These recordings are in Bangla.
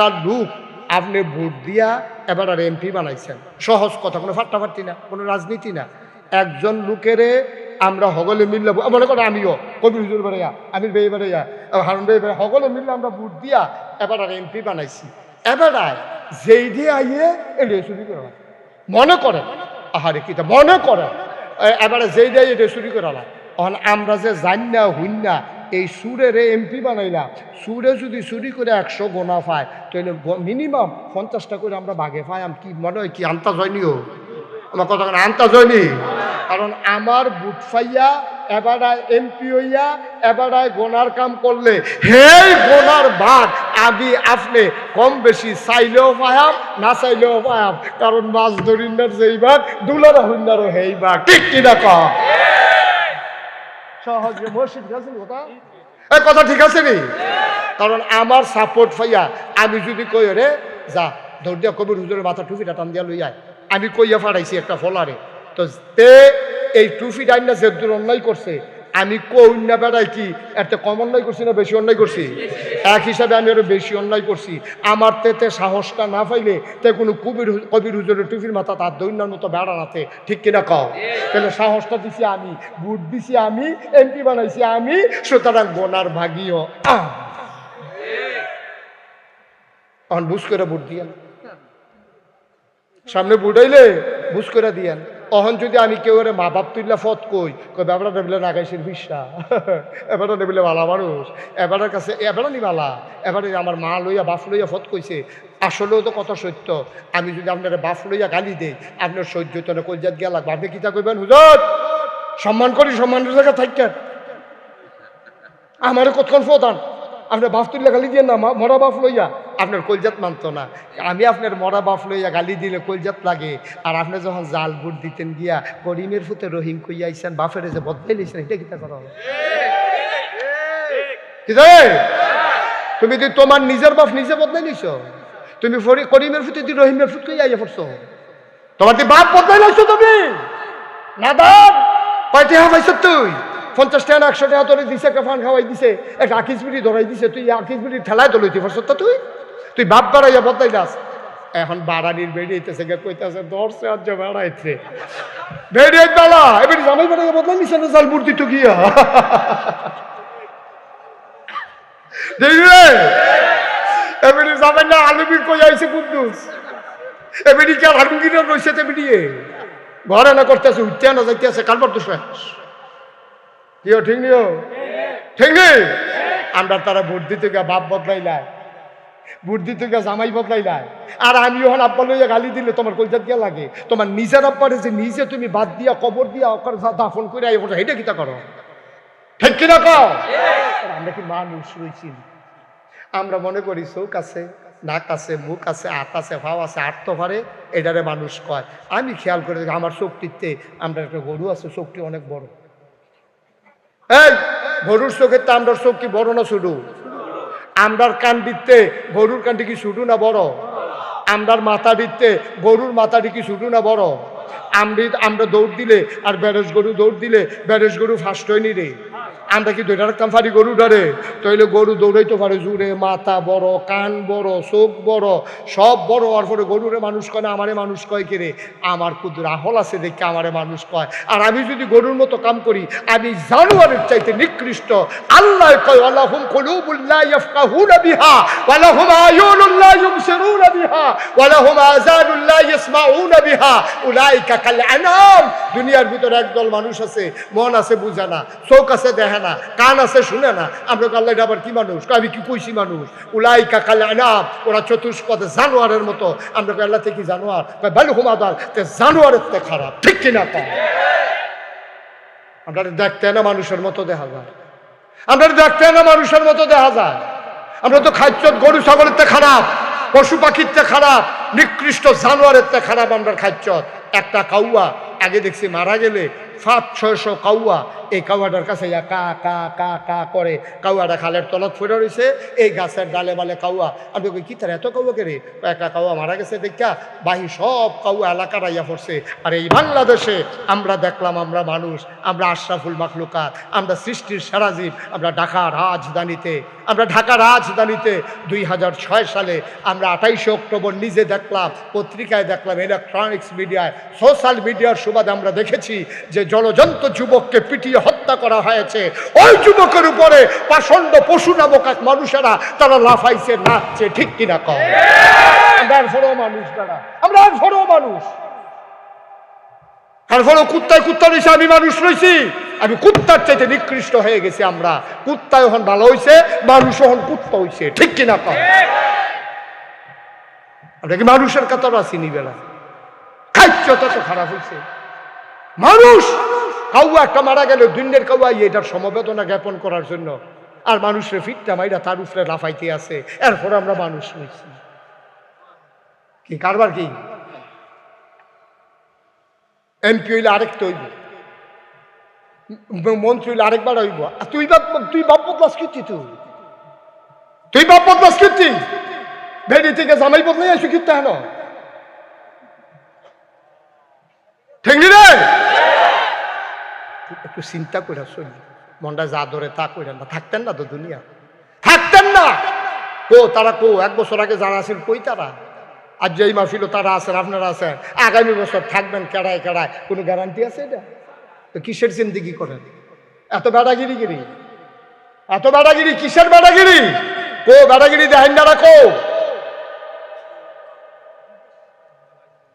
একটা লোক আপনি ভোট দিয়া এবার আর এমপি বানাইছেন। সহজ কথা, কোনো ফাট্টাফাট্টি না, কোনো রাজনীতি না। একজন লোকেরে আমরা হগলে মিললে মনে করো আমিও, কবির হুজুর বেড়াইয়া, আমির বেয়ে বেড়াইয়া হারুন বেয়ে বেড়া হগলে মিললে আমরা ভোট দিয়া এবার আর এমপি বানাইছি। এবার যেই দিয়ে আইয়ে এটা চুরি করে মনে করেন? আহারে কিতা মনে করেন? এ- এবারে যেই দিয়ে এটা চুরি করে অন আমরা যে জান না না এই সুরের এমপি বানাইলাম সুরে যদি চুরি করে একশো গোনা পায়, তাহলে মিনিমাম পঞ্চাশটা করে আমরা বাঘে পাই, আম কি মনে হয় কি আন্তাজ হয়নিও আমার কথা আন্তাজ হয়নি কারণ আমার বুট ফাইয়া এবারায় এমপি হইয়া এবারায় গোনার কাম করলে, হেই গোনার ভাগ আমি আপনি কম বেশি চাইলেও পায়াম, না চাইলেও পায়াম। কারণ মাছ ধরিনার যেই ভাগ দুলার হইনারও হেই ভাগ ঠিক কিনা কম সহজে মসজিদ গেছেন কথা? এই কথা ঠিক আছে নি? কারণ আমার সাপোর্ট ফাইয়া আমি যদি কই, রে, যা, ধর দিয়া কবির হুজুরের মাথা টুপিটা টান দিয়া লইয়া। আমি কইয়া ফাড়াইছি একটা ফলারে। তো তে, এই টুপি ডাইন যে অন্যায় করছে আমি কন্যা বেড়াই কি? একটা কম অন্যায় করছি না বেশি অন্যায় করছি? এক হিসাবে আমি আরও বেশি অন্যায় করছি। আমার তেতে সাহসটা না পাইলে তে কোনো কবির কবির হুজুরের টুপির মাথা তার দৈন্যার মতো বেড়া নাতে ঠিক কিনা কও? তাহলে সাহসটা দিছি আমি, বুট দিছি আমি, এমপি বানাইছি আমি, সুতরাং গোনার ভাগিও বুঝ করে বুট দিয়েন। সামনে বুড়াইলে বুঝ করে দিয়েন। অহন যদি আমি কেউ এর মা বাপ তুললা ফত কই কই এবারটা নেবিলে নাগাইছেন ভিসা। এবারটা নেবিলে বালা মানুষ। এবারের কাছে এবারও নি বালা। এবারে আমার মা লইয়া, বাপ লইয়া ফত কইছে, আসলেও তো কথা সত্য। আমি যদি আপনার বাপ লইয়া গালি দেই, আপনার সহ্য তো না কলজাত গিয়া লাগবে। আপনি কিতা কইবেন হুজুর? সম্মান করি সম্মানের জায়গা থাকেন আমারে কতক্ষণ ফোতান আপনার বাপ তুললে গালি দিয়ে না মরা বাপ লইয়া। আপনার কলজাত মানতো না। আমি আপনার মরা বাপ লইয়া গালি দিলে কলজাত লাগে। আর আপনি যখন জাল বুট দিতেন গিয়া, করিমের ফুতে রহিম কইয়া আইসেন বাপের যে বদলাই লইছেন এটা কিতা করা? কি? তুমি তুই তোমার নিজের বাপ নিজে বদলাই লইছ তুমি করিমের ফুতে তুই রহিমের ফুট কইয়া আইয়া পড়ছো, তোমার তুই বাপ বদলাই লইছ তুমি? না দাম কয়টি হাবাইছ তুই? পঞ্চাশ টাকা একশো টাকা তোরে দিছে, একটা ফান খাওয়াই দিছে, একটা আকিস বিড়ি ধরাই দিছে, তুই আকিস বিড়ি ঠেলায় তো লইতে তুই? তুই বাপ বাড়াইয়া বদলাই দাস এখন বাড়ানির বেড়িয়েছে গে কইতাছে দর্শে আজ বেড়াইছে। বেরিয়ে বেলা, এবার জামাই বেড়াইয়া বদলাই নিছে না জাল মূর্তি তো গিয়া। দেখবে এবারে জামাই না আলুবির কই আইছে কুদ্দুস কি তেমনিয়ে ঘরে না করতেছে, উঠতে না যাইতেছে কালবার তো ঠিক নিও ঠিক নেই আমরা তারা ভোট দিতে গিয়ে বাপ বদলাইলাই দিতে গিয়ে জামাই বদলাইলাই আর আমি ওখানে আব্বা লইয়া গালি দিলে তোমার কলজাত গিয়া লাগে। তোমার নিজের আব্বারে যে নিজে তুমি বাদ দিয়া, কবর দিয়া ওখানে দাফন করে আই ওটা এটা কিতা করো? ঠিক কিনা কও? আমরা কি মানুষ রয়েছি আমরা মনে করি চোখ আছে, নাক আছে, মুখ আছে, হাত আছে ভাও আছে আট তো পারে, এটারে মানুষ কয়। আমি খেয়াল করে দেখি আমার শক্তিতে আমরা একটা গরু আছে, চোখটি অনেক বড়। এই, গরুর চোখের তো চোখ কি বড় না ছোটো? আমরার কান দিতে গরুর কানটি কি ছোটো না বড়? আমরার মাথা দিতে গরুর মাথাটি কি শুধু না বড়? আমরি আমরা দৌড় দিলে আর ব্যারেজ গরু দৌড় দিলে ব্যারেজ গরু ফার্স্ট হয়নি রে। আমরা কি ধরে রাখতাম পারি গরু ধরে? তাইলে গরু দৌড়াইতে পারে জুড়ে, মাথা বড়, কান বড়, চোখ বড়, সব বড় হওয়ার পরে গরুরে মানুষ কয়, না, আমারে মানুষ কয় কে রে? আমার খুদ রাহল আছে দেখে আমারে মানুষ কয়। আর আমি যদি গরুর মতো কাম করি, আমি জানুয়ারের চাইতে নিকৃষ্ট। আল্লাহ কয় আল্লাহুম কুলুবুল্লাহ দুনিয়ার ভিতরে একদল মানুষ আছে, মন আছে বুঝে না, চোখ আছে দেখে না, কান আছে শুনে না। আমরা তো আল্লাহ, এটা আবার কি মানুষ? আমি কি কইছি মানুষ? উলাইকা কাল আনাম, ওরা চতুষ্পদে জানোয়ারের মতো। আমরা আল্লাহ থেকে জানোয়ার? বালু হুমাদার তে জানোয়ারের তে খারাপ। ঠিক কিনা কম আমরা দেখতে না মানুষের মতো দেখা যায়। আমরা দেখতে না মানুষের মতো দেখা যায়। আমরা তো খাদ্য গরু, ছাগলের তে খারাপ, পশু পাখির তে খারাপ, নিকৃষ্ট জানোয়ারের তে খারাপ আমরা খাদ্য একটা কাউয়া, আগে দেখছি মারা গেলে সাত ছয়শো কাউয়া। এই কাউয়াটার কাছে ইয়া কা কা কা কা করে। কাউয়াটা খালের তলত ফুটে রয়েছে এই গাছের ডালে বালে কাউয়া। আমি কই, কি তার এত কাউয়া কে রে? একটা কাউয়া মারা গেছে, দেখা। বাহি সব কাউয়া এলাকার আইয়া পড়ছে। আর এই বাংলাদেশে আমরা দেখলাম, আমরা মানুষ, আমরা আশরাফুল মাখলুকাত, আমরা সৃষ্টির সারাজীব আমরা ঢাকা রাজধানীতে, আমরা ঢাকা রাজধানীতে দুই হাজার ছয় সালে আমরা আঠাইশে অক্টোবর নিজে দেখলাম, পত্রিকায় দেখলাম ইলেকট্রনিক্স মিডিয়ায় সোশ্যাল মিডিয়ার সুবাদে আমরা দেখেছি যে জলজন্ত যুবককে পিটিয়ে হত্যা করা হয়েছে। ওই যুবকের উপরে পাষণ্ড পশু নামক এক মানুষেরা তারা লাফাইছে, নাচছে, ঠিক কিনা কম আমরা মানুষ আমরা মানুষ। কুত্তায় কুত্তা আমি মানুষ রয়েছি আমি কুত্তার চাইতে নিকৃষ্ট হয়ে গেছি আমরা। কুত্তা এখন ভালো হয়েছে মানুষ কুত্তা হয়েছে ঠিক কিনা কম আমরা কি মানুষের কাতার আছি বেলা? খাইচ্ছ, তত খারাপ হয়েছে মানুষ! কাউয়া একটা মারা গেল, দুনিয়ার কাউয়া, এটার সমবেদনা জ্ঞাপন করার জন্য। আর মানুষের ফিটটা মাইরা তার উপরে লাফাইতে আছে। এরপর আমরা মানুষ হয়েছি। কি, কারবার কি? এমপি হইলে আরেকটা হইব। মন্ত্রী হইলে আরেকবার হইব। তুই তুই বাপ বদলাস কীর্তি তুই। তুই বাপ বদলাস কীর্তি? ভেড়ি থেকে জামাই বদলাই আসো কীর্তি হেন ঠিক একটু চিন্তা করে চলি মনটা যা ধরে তা করেন না। থাকতেন না তো দুনিয়া। থাকতেন না! কো, তারা কো, এক বছর আগে যারা আছেন, কই তারা? আর যেই মাহফিল তারা আছেন, আপনারা আছেন। আগামী বছর থাকবেন কেড়ায় কেড়ায়। কোনো গ্যারান্টি আছে এটা? তো কিসের জিন্দিগি করেন? এত বেড়াগিরি গিরি এত বেড়াগিরি কিসের বেড়াগিরি কো বেড়াগিরি দেখেন না কো।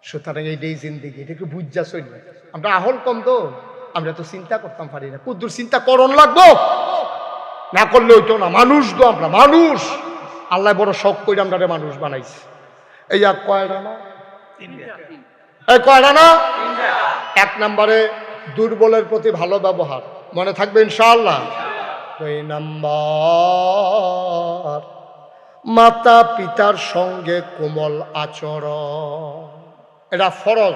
সুতরাং এইটাই জিন্দিগি। এটা একটু বুঝা চলি আমরা আহল কম তো। আমরা তো চিন্তা করতাম পারি না। কুদ্দুর চিন্তা করণ লাগবো? না করলে হইতো না। মানুষ তো আমরা মানুষ। আল্লাহ বড় শখ করে আমরা মানুষ বানাইছি। এই আর কয়টা না? এই কয়টা না? এক নম্বরে দুর্বলের প্রতি ভালো ব্যবহার। মনে থাকবে ইনশাআল্লাহ? দুই নম্বর মাতা পিতার সঙ্গে কোমল আচরণ। এটা ফরজ।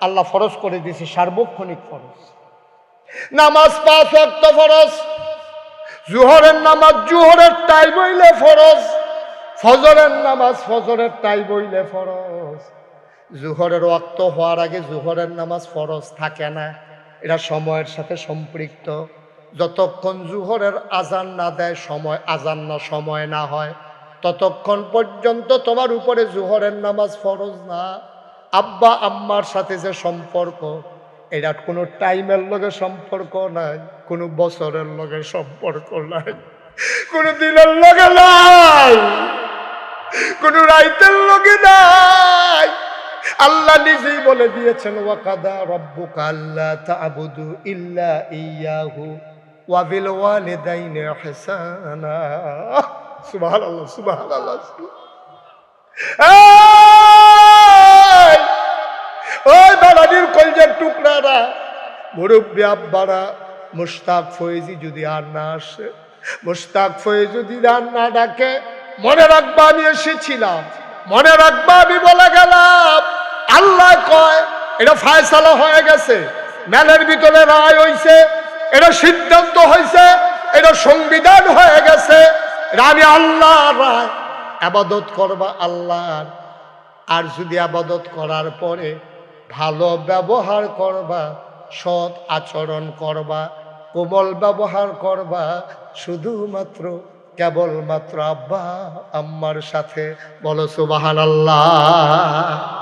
আল্লাহ ফরজ করে দিয়েছে সার্বক্ষণিক ফরজ। নামাজ পাঁচ ওয়াক্ত ফরজ। জুহরের নামাজ জুহরের টাই বইলে ফরজ। ফজরের নামাজ ফজরের টাই বইলে ফরজ। জুহরের অক্ত হওয়ার আগে জুহরের নামাজ ফরজ থাকে না। এটা সময়ের সাথে সম্পৃক্ত। যতক্ষণ জুহরের আজান না দেয়, সময় আজান না, সময় না হয়, ততক্ষণ পর্যন্ত তোমার উপরে জুহরের নামাজ ফরজ না। আব্বা, আম্মার সাথে যে সম্পর্ক এটা কোনো টাইমের লগে সম্পর্ক নাই, কোনো বছরের লগে সম্পর্ক নাই, কোনো দিনের লগে নাই, কোন রাইতের লগে নাই। আল্লাহ নিজেই বলে দিয়েছেন, ওয়াকাদা রব্বুকা আল্লা তা'বুদু ইল্লা ইয়াহু ওয়া বিল ওয়ালিদাইনি ইহসানা। সুবহানাল্লাহ সুবহানাল্লাহ। এই! ওই বাড়ানির কলজের টুকরারা মুরব্বী আব্বারা মুস্তাক ফয়েজি যদি আর না আসে মুস্তাক ফয়ে যদি আর না ডাকে, মনে রাখবা আমি এসেছিলাম। মনে রাখবা আমি বলে গেলাম। আল্লাহ কয়, এটা ফায়সালা হয়ে গেছে। মেলের ভিতরে রায় হইছে, এটা সিদ্ধান্ত হয়েছে এটা সংবিধান হয়ে গেছে। আমি আল্লাহ রায়। আবাদত করবা আল্লাহর। আর যদি আবাদত করার পরে ভালো ব্যবহার করবা, সৎ আচরণ করবা, কোমল ব্যবহার করবা, শুধুমাত্র কেবলমাত্র আব্বা, আম্মার সাথে বলো সুবাহান আল্লাহ